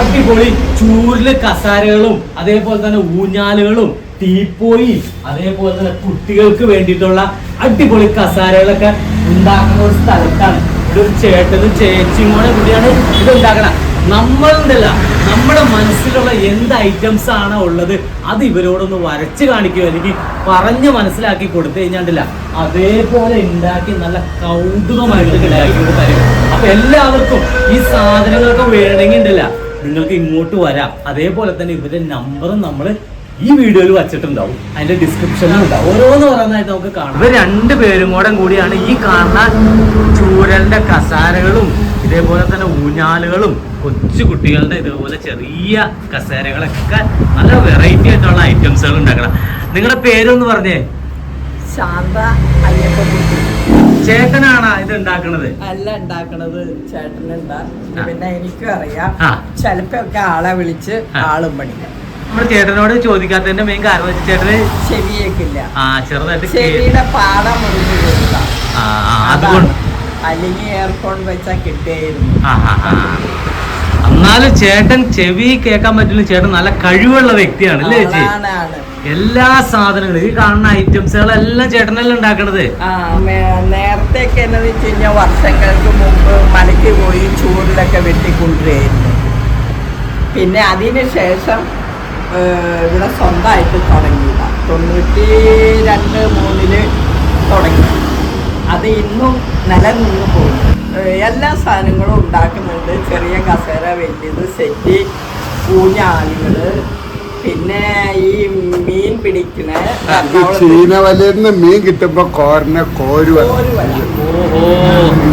അടിപൊളി ചൂരിൽ കസാരകളും അതേപോലെ തന്നെ ഊഞ്ഞാലുകളും തീപ്പോയി അതേപോലെ തന്നെ കുട്ടികൾക്ക് വേണ്ടിയിട്ടുള്ള അടിപൊളി കസാരകളൊക്കെ ഉണ്ടാക്കുന്ന ഒരു സ്ഥലത്താണ്. ഒരു ചേട്ടനും ചേച്ചിയും കൂടെ കൂടിയാണ് ഇത് ഉണ്ടാക്കണം. നമ്മളുണ്ടല്ല നമ്മുടെ മനസ്സിലുള്ള എന്ത് ഐറ്റംസ് ആണോ ഉള്ളത് അത് ഇവരോടൊന്ന് വരച്ച് കാണിക്കുക അല്ലെങ്കിൽ പറഞ്ഞ് മനസ്സിലാക്കി കൊടുത്തു കഴിഞ്ഞാണ്ടില്ല. അതേപോലെ ഉണ്ടാക്കി നല്ല കൗതുകമായിട്ട് ഉണ്ടാക്കി തരും അപ്പൊ എല്ലാവർക്കും ഈ സാധനങ്ങളൊക്കെ വേണമെങ്കിൽ ഉണ്ടല്ല നിങ്ങൾക്ക് ഇങ്ങോട്ട് വരാം. അതേപോലെ തന്നെ ഇവരുടെ നമ്പറും നമ്മൾ ഈ വീഡിയോയിൽ വച്ചിട്ടുണ്ടാവും. അതിന്റെ ഡിസ്ക്രിപ്ഷനിലും ഉണ്ടാവും. ഓരോന്ന് പറയുന്നതായിട്ട് നമുക്ക് കാണാം. ഇവർ രണ്ട് പേരും കൂടെ കൂടിയാണ് ഈ കാണുന്ന ചൂരലിന്റെ കസാരകളും ഇതേപോലെ തന്നെ ഊഞ്ഞാലുകളും കൊച്ചു കുട്ടികളുടെ ഇതേപോലെ ചെറിയ കസേരകളൊക്കെ. നല്ല വെറൈറ്റി ആയിട്ടുള്ള ഐറ്റംസുകൾ ഉണ്ടാക്കണം. നിങ്ങളുടെ പേരൊന്ന് പറഞ്ഞേ. ശാന്ത അയ്യപ്പക്കുട്ടി ചേട്ടനാണ് ഇത് ഉണ്ടാക്കണത്? അല്ല ഉണ്ടാക്കണത് ചേട്ടനുണ്ടാ. പിന്നെ എനിക്കും അറിയാം ചിലപ്പോ ഒക്കെ ആളെ വിളിച്ച്. ആളും പണിക്കാം നമ്മുടെ ചേട്ടനോട് ചോദിക്കാത്തതിന്റെ മെയിൻ കാരണം വെച്ചാൽ ചേട്ടന് ചെവിയേക്കില്ല ആ ചെറുതായിട്ട് ചെവിയുടെ പാട മുറിഞ്ഞു അതുകൊണ്ട്. അല്ലെങ്കിൽ എയർഫോൺ വെച്ചാ കിട്ടിയായിരുന്നു. എന്നാലും ചേട്ടൻ ചെവി കേൾക്കാൻ പറ്റില്ല. ചേട്ടൻ നല്ല കഴിവുള്ള വ്യക്തിയാണ് അല്ലേ ചേച്ചി? എല്ലാ സാധനങ്ങളും ഈ കാണുന്ന ഐറ്റംസുകളെല്ലാം ചേട്ടനല്ലേ ഉണ്ടാക്കണത്? നേരത്തെയൊക്കെ എന്നു വെച്ച് കഴിഞ്ഞാൽ വർഷങ്ങൾക്ക് മുമ്പ് മലയ്ക്ക് പോയി ചൂടിലൊക്കെ വെട്ടിക്കൊണ്ടിരുന്നു പിന്നെ അതിന് ശേഷം ഇവിടെ സ്വന്തമായിട്ട് തുടങ്ങിയതാണ് തൊണ്ണൂറ്റി രണ്ട് മൂന്നിൽ തുടങ്ങി. അത് ഇന്നും നിലനിന്ന് പോകും എല്ലാ സാധനങ്ങളും ഉണ്ടാക്കുന്നുണ്ട്. ചെറിയ കസേര വലിയത് സെറ്റ് ഊഞ്ഞാലുകൾ പിന്നെ ഈ മീൻ പിടിക്കണ ചീന വലയിന്ന് മീൻ കിട്ടുമ്പോ കോരനെ കോരു ഓഹോ.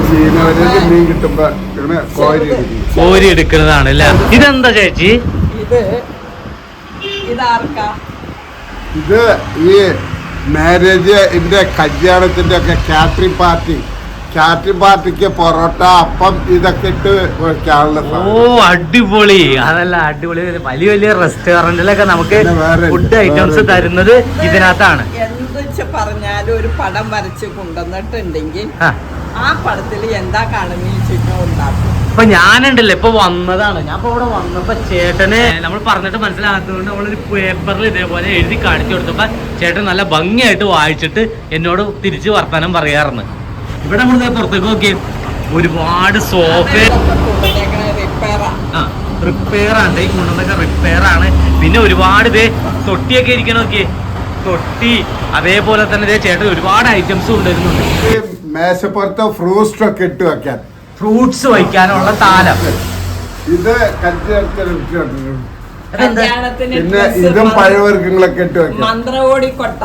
ചീന വലയിൽ മീൻ കിട്ടുമ്പോ കോരി എടുക്കും. കോരി എടുക്കുന്നതാണ് അല്ലേ? ഇതെന്താ ചേച്ചി? ഇത് ഇതാർക്കാ? ഇത് ഈ മാരേജ് എന്റെ കല്യാണത്തിന്റെ ഒക്കെ കാറ്ററിംഗ് പാർട്ടി കാറ്ററിംഗ് പാർട്ടിക്ക് പൊറോട്ട അപ്പം ഇതൊക്കെ ഇട്ട് വെക്കാനുള്ള ഓ അടിപൊളി. അതല്ല അടിപൊളി. വലിയ വലിയ റെസ്റ്റോറന്റിലൊക്കെ നമുക്ക് ഫുഡ് ഐറ്റംസ് തരുന്നത് ഇതിനകത്താണ്. എന്ത് പറഞ്ഞാലും ഒരു പടം വരച്ച് കൊണ്ടുവന്നിട്ടുണ്ടെങ്കിൽ ആ. പടത്തിൽ എന്താ കാണുന്ന അപ്പൊ ഞാനുണ്ടല്ലോ ഇപ്പൊ വന്നതാണ്. ഞാൻ ഇപ്പൊ ഇവിടെ വന്നപ്പോ ചേട്ടന് നമ്മൾ പറഞ്ഞിട്ട് മനസ്സിലാകാത്തതുകൊണ്ട് നമ്മളൊരു പേപ്പറിൽ ഇതേപോലെ എഴുതി കാണിച്ചു കൊടുത്തപ്പോ ചേട്ടൻ നല്ല ഭംഗിയായിട്ട് വായിച്ചിട്ട് എന്നോട് തിരിച്ച് വർത്തമാനം പറയാറുണ്ട്. ഇവിടെ നമ്മൾ പുറത്തേക്ക് നോക്കി ഒരുപാട് സോഫ ആ. റിപ്പയർ ആണ് ഈ കൊണ്ടുവന്നൊക്കെ റിപ്പയർ ആണ്. പിന്നെ ഒരുപാട് ഇതേ തൊട്ടിയൊക്കെ ഇരിക്കണ നോക്കിയേ. തൊട്ടി അതേപോലെ തന്നെ ഇതേ ചേട്ടൻ ഒരുപാട് ഐറ്റംസ് കൊണ്ടുവരുന്നുണ്ട് മേശപ്പുറത്ത് ഫ്രൂട്ട്സ് ഒക്കെ ഇട്ട് വെക്കാൻ. ഫ്രൂട്ട്സ് വയ്ക്കാനുള്ള താലം. ഇത് പിന്നെ ഇതും പഴവർഗങ്ങളൊക്കെ ഇട്ട് വെക്കാം. മന്ത്രകോടി കൊട്ട.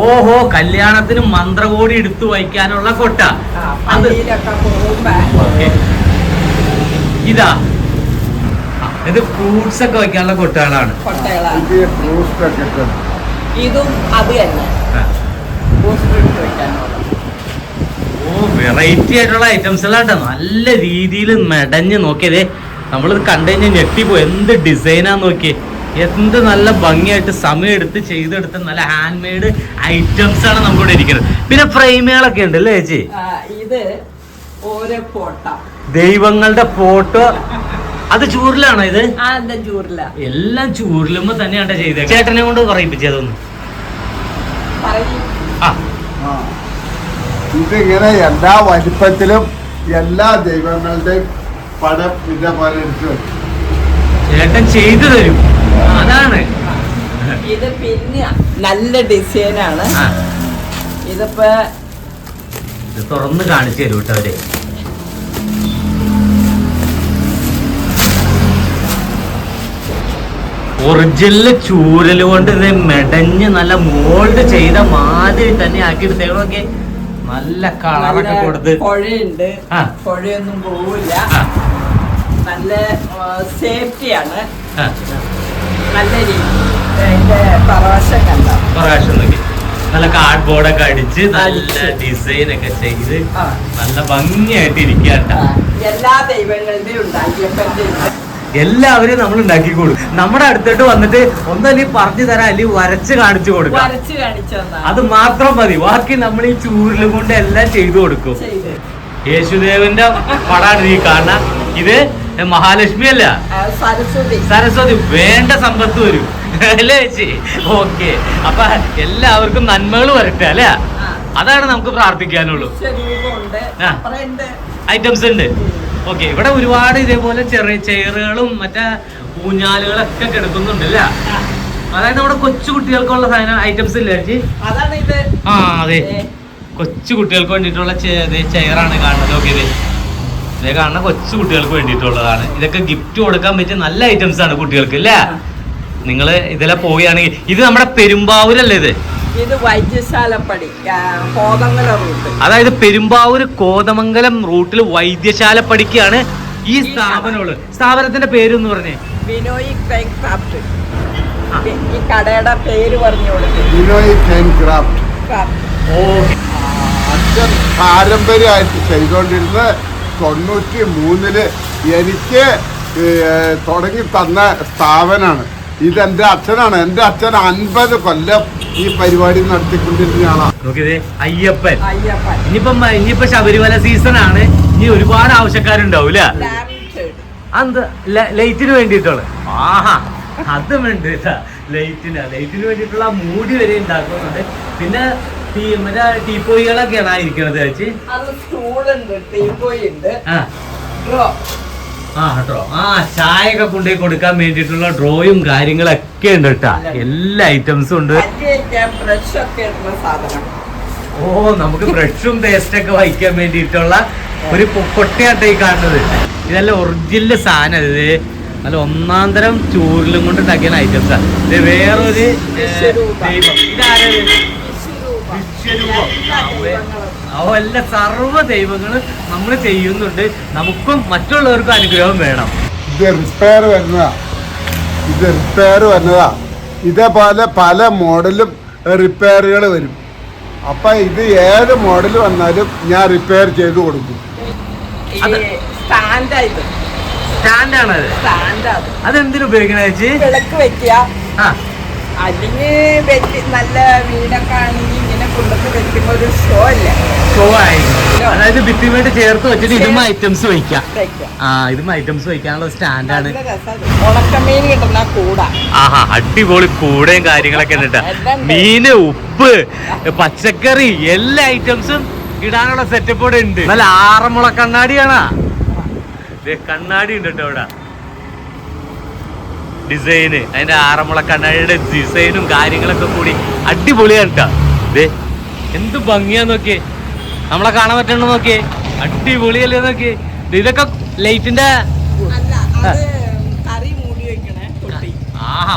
ഓഹോ കല്യാണത്തിന് മന്ത്രകോടി എടുത്തു വയ്ക്കാനുള്ള കൊട്ട. അത് ഇതാ. ഇത് ഫ്രൂട്ട്സ് ഒക്കെ വയ്ക്കാനുള്ള കൊട്ടകളാണ്. ഇത് അത് തന്നെ. ഓ വെറൈറ്റി ആയിട്ടുള്ള ഐറ്റംസ് എല്ലാം നല്ല രീതിയിൽ മെടഞ്ഞ് നോക്കിയതേ. നമ്മളിത് കണ്ടു കഴിഞ്ഞാൽ ഞെട്ടിപ്പോ എന്ത് ഡിസൈനാ നോക്കിയേ. എന്ത് നല്ല ഭംഗിയായിട്ട് സമയം എടുത്ത് ചെയ്തെടുത്ത് നല്ല ഹാൻഡ് മെയ്ഡ് ഐറ്റംസ് ആണ് നമുക്കിവിടെ ഇരിക്കുന്നത്. പിന്നെ ഫ്രെയിമുകളൊക്കെ ഉണ്ട് അല്ലേ ചേച്ചി? ആ, ഇത് ഓരോ ഫോട്ടോ. ദൈവങ്ങളുടെ ഫോട്ടോ. അത് ചൂരിലാണോ ഇത്? എല്ലാം ചൂരിലുമ്പോ തന്നെയാണ് ചെയ്തത് ചേട്ടനെ കൊണ്ട് പറയിപ്പിച്ചതൊന്ന് ആ. ഇതിങ്ങനെ എല്ലാ വലിപ്പത്തിലും എല്ലാ ദൈവങ്ങളുടെയും പടം ഇതേപോലെ എടുത്തു വെക്കും. ചേട്ടൻ ചെയ്തു തരും. അതാണ്. ഇത് പിന്നെ നല്ല ഡിസൈനാണ് ഇതിപ്പോ ഇത് തുറന്ന് കാണിച്ചു തരും കേട്ടോ അവർ. ഒറിജിനൽ ചൂരൽ കൊണ്ട് ഇത് മെടഞ്ഞ് നല്ല മോൾഡ് ചെയ്ത മാതിരി തന്നെ ആക്കി എടുത്തേക്കണൊക്കെ നല്ല കളറൊക്കെ കൊടുത്ത്. പുഴയുണ്ട്. പുഴയൊന്നും പോവില്ല. നല്ല സേഫ്റ്റിയാണ്. നല്ല നോക്കി നല്ല കാർഡ് ബോർഡൊക്കെ അടിച്ച് നല്ല. ഡിസൈൻ ഒക്കെ ചെയ്ത്. നല്ല ഭംഗിയായിട്ട് ഇരിക്കാട്ട എല്ലാ ദൈവങ്ങളുടെയും എല്ലാവരും നമ്മൾ ഉണ്ടാക്കി കൊടുക്കും. നമ്മുടെ അടുത്തോട്ട് വന്നിട്ട് ഒന്നല്ലേ പറഞ്ഞു തരാം അല്ലെങ്കിൽ വരച്ച് കാണിച്ചു കൊടുക്കാം. അത് മാത്രം മതി. ബാക്കി നമ്മൾ ഈ ചൂരിലും കൊണ്ട് എല്ലാം ചെയ്തു കൊടുക്കും. യേശുദേവന്റെ പടാണ് ഈ കാണുന്ന. ഇത് മഹാലക്ഷ്മി അല്ല? സരസ്വതി. സരസ്വതി വേണ്ട സമ്പത്ത് വരും. അല്ലേ ചേച്ചി? ഓക്കെ. അപ്പൊ എല്ലാവർക്കും നന്മകൾ വരട്ടെ അല്ലേ? അതാണ് നമുക്ക് പ്രാർത്ഥിക്കാനുള്ളൂ. ഐറ്റംസ് ഉണ്ട്. ഓക്കെ. ഇവിടെ ഒരുപാട് ഇതേപോലെ ചെറിയ ചെയറുകളും മറ്റേ ഊഞ്ഞാലുകളൊക്കെ കിടക്കുന്നുണ്ട് അല്ലേ? അതായത് നമ്മുടെ കൊച്ചു കുട്ടികൾക്കുള്ള സാധനം ഐറ്റംസ് ഇല്ലേ ചേച്ചി? ആ അതെ. കൊച്ചു കുട്ടികൾക്ക് വേണ്ടിയിട്ടുള്ള ചെയറാണ് കാണുന്നത്. ഓക്കെ ഇതേ ഇതേ കാണുന്ന കൊച്ചു കുട്ടികൾക്ക് വേണ്ടിയിട്ടുള്ളതാണ്. ഇതൊക്കെ ഗിഫ്റ്റ് കൊടുക്കാൻ പറ്റിയ നല്ല ഐറ്റംസ് ആണ് കുട്ടികൾക്ക് അല്ലേ നിങ്ങൾ നിങ്ങൾ ഇതിലെ പോവുകയാണെങ്കിൽ ഇത് നമ്മുടെ പെരുമ്പാവൂരല്ലേ ഇത്? ഇത് വൈദ്യശാലപ്പടി ആ, കോതങ്ങല റൂട്ട്. അതായത് പെരുമ്പാവൂർ കോതമംഗലം റൂട്ടിൽ വൈദ്യശാല പഠിക്കുകയാണ് ഈ സ്ഥാപനമുള്ളത്. സ്ഥാപനത്തിന്റെ പേര് എന്ന് പറഞ്ഞേ. Binoy crime craft. ഈ കടയുടെ പേര് പറഞ്ഞു Binoy hand craft. Craft. Okay അച്ഛൻ പാരമ്പര്യമായിട്ട് ചെയ്തുകൊണ്ടിരുന്ന തൊണ്ണൂറ്റി മൂന്നിൽ എനിക്ക് തുടങ്ങി തന്ന സ്ഥാപനമാണ് ഇതെന്റെ അച്ഛനാണ്. എന്റെ അച്ഛൻ അൻപത് കൊല്ലം ഈ പരിപാടി നോക്കിയതേ അയ്യപ്പൻ. അയ്യപ്പൻ. ഇനിയിപ്പം ഇനിയിപ്പോ ശബരിമല സീസൺ ആണ് ഇനി ഒരുപാട് ആവശ്യക്കാരുണ്ടാവൂല അത് ലൈറ്റിന് വേണ്ടിയിട്ടുള്ള ആഹാ അത് വേണ്ടിട്ടാ ലൈറ്റിന് ലൈറ്റിന് വേണ്ടിയിട്ടുള്ള മൂടി വരെ ഉണ്ടാക്കുന്നുണ്ട്. പിന്നെ മറ്റേ ടീപ്പോയികളൊക്കെയാണ് ഇരിക്കണത് വെച്ച് അത് സ്റ്റൂളുണ്ട് ടീപ്പോയി ഉണ്ട് ഡ്രോ ആ ഡ്രോ ആ ചായ ഒക്കെ കൊണ്ടുപോയി കൊടുക്കാൻ വേണ്ടിയിട്ടുള്ള ഡ്രോയും കാര്യങ്ങളൊക്കെ ഉണ്ട് കേട്ടാ. എല്ലാ ഐറ്റംസും ഉണ്ട്. ബ്രഷ് ഒക്കെ സാധനം. ഓ നമുക്ക് ബ്രഷും പേസ്റ്റ് ഒക്കെ വഹിക്കാൻ വേണ്ടിയിട്ടുള്ള ഒരു പൊട്ടയാട്ട ഈ കാണുന്നത്. ഇതെല്ലാം ഒറിജിനൽ സാധനം ഇത് നല്ല ഒന്നാം തരം ചൂരിലും കൊണ്ട് ഉണ്ടാക്കിയ ഐറ്റംസാണ് ഇത് വേറൊരു. ദൈവം ഇതാരത് ദൈവങ്ങളും. സർവ ദൈവങ്ങളും നമ്മൾ ചെയ്യുന്നുണ്ട്. നമുക്കും മറ്റുള്ളവർക്കും അനുഗ്രഹം വേണം. ഇത് റിപ്പയർ വരുന്നതാ. ഇത് റിപ്പയർ വരുന്നതാ. ഇതേപോലെ പല മോഡലും റിപ്പയറുകൾ വരും. അപ്പൊ ഇത് ഏത് മോഡൽ വന്നാലും ഞാൻ റിപ്പയർ ചെയ്ത് കൊടുക്കും. സ്റ്റാൻഡാണ് അത് ഉപയോഗിക്കണ ചേച്ചി? വിളക്ക് വെക്കുക. അല്ലെങ്കിൽ നല്ല വീടൊക്കെ ആണെങ്കിൽ ഇങ്ങനെ കൊണ്ടൊക്കെ വെക്കുമ്പോ ഒരു ഷോ അല്ലേ? ഷോ ആയിരിക്കും അതായത് ഭിത്തിയുമായിട്ട് ചേർത്ത് വെച്ചിട്ട് ഇതും ഐറ്റംസ് വയ്ക്കാം. ആ ഇതും ഐറ്റംസ് വയ്ക്കാനുള്ള സ്റ്റാൻഡാണ് ഉണക്കമീൻ കിട്ടുന്ന കൂട. ആഹാ അടിപൊളി കൂടെയും കാര്യങ്ങളൊക്കെ ഉണ്ട്. മീന് ഉപ്പ് പച്ചക്കറി എല്ലാ ഐറ്റംസും ഇടാനുള്ള സെറ്റപ്പ് ഇവിടെ ഉണ്ട്. നല്ല ആറന്മുള കണ്ണാടിയാണാ. കണ്ണാടി ഉണ്ട് കേട്ടോ ഇവിടെ. ഡിസൈന് അതിന്റെ ആറന്മുള കണ്ണാടിയുടെ ഡിസൈനും കാര്യങ്ങളൊക്കെ കൂടി അടിപൊളിയാണ് കേട്ടോ ദേ എന്ത് ഭംഗിയാ നോക്കിയേ. നമ്മളെ കാണാൻ പറ്റണ നോക്കിയേ. അടിപൊളിയല്ലേ നോക്കിയേ. ഇതൊക്കെ ലൈറ്റിന്റെ ആഹാ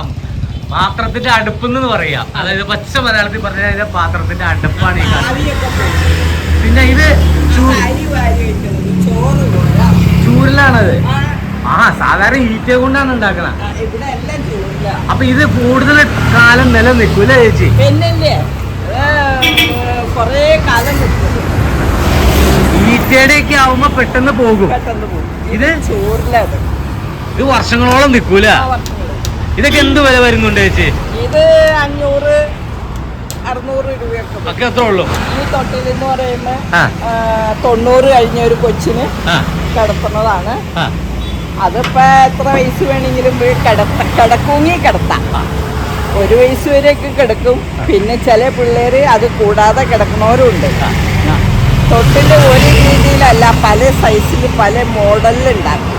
പാത്രത്തിന്റെ അടുപ്പെന്ന് പറയാ. അതായത് പച്ച മലയാളത്തിൽ പറഞ്ഞാൽ ഇതിന്റെ പാത്രത്തിന്റെ അടുപ്പാണ് ഈ പിന്നെ ഇത് ചൂരിലാണത്. ആ, സാധാരണ ഈറ്റ കൊണ്ടാണ് ഉണ്ടാക്കണ. അപ്പൊ ഇത് കൂടുതൽ കാലം നിലനിൽക്കൂല്ലേ ചേച്ചി? കൊറേ കാലം ഈറ്റയുടെ ഒക്കെ ആവുമ്പോ പെട്ടെന്ന് പോകും. പെട്ടെന്ന് പോകും. ഇത് ചോറിലത്. ഇത് വർഷങ്ങളോളം നിൽക്കൂല. ഇതൊക്കെ എന്ത് വില വരുന്നുണ്ട് ചേച്ചി? ഇത് അഞ്ഞൂറ് അറുന്നൂറ് രൂപയൊക്കെ വരും. ഉള്ളൂ ഈ തൊട്ടിൽ എന്ന് പറയുമ്പോൾ ആ. തൊണ്ണൂറ് കഴിഞ്ഞ ഒരു കൊച്ചിന് കിടത്തുന്നതാണ് അതിപ്പോ എത്ര വയസ്സ് വേണമെങ്കിലും കിടത്ത കിടക്കുമെങ്കിൽ കിടത്താം. ഒരു വയസ്സ് വരെയൊക്കെ കിടക്കും. പിന്നെ ചില പിള്ളേര് അത് കൂടാതെ കിടക്കുന്നവരുണ്ട്. ഉണ്ട് തൊട്ടിൽ ഒരു രീതിയിലല്ല പല സൈസിൽ പല മോഡലിൽ ഉണ്ടാക്കും.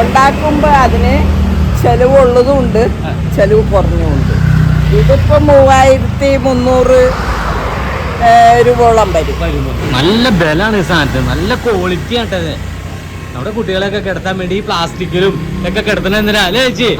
ഉണ്ടാക്കുമ്പോൾ അതിന് ചെലവുള്ളതും ഉണ്ട് ചെലവ് കുറഞ്ഞുമുണ്ട് ഇതിപ്പോ മൂവായിരത്തി മുന്നൂറ് രൂപോളം വരും. നല്ല ബലാണ് ഈ സാധനത്തിന്. നല്ല ക്വാളിറ്റി ആട്ടത് നമ്മുടെ കുട്ടികളെയൊക്കെ കിടത്താൻ വേണ്ടി ഈ പ്ലാസ്റ്റിക്കിലും ഒക്കെ കിടത്തണ എന്തിനാ? അല്ലേ ചേച്ചി?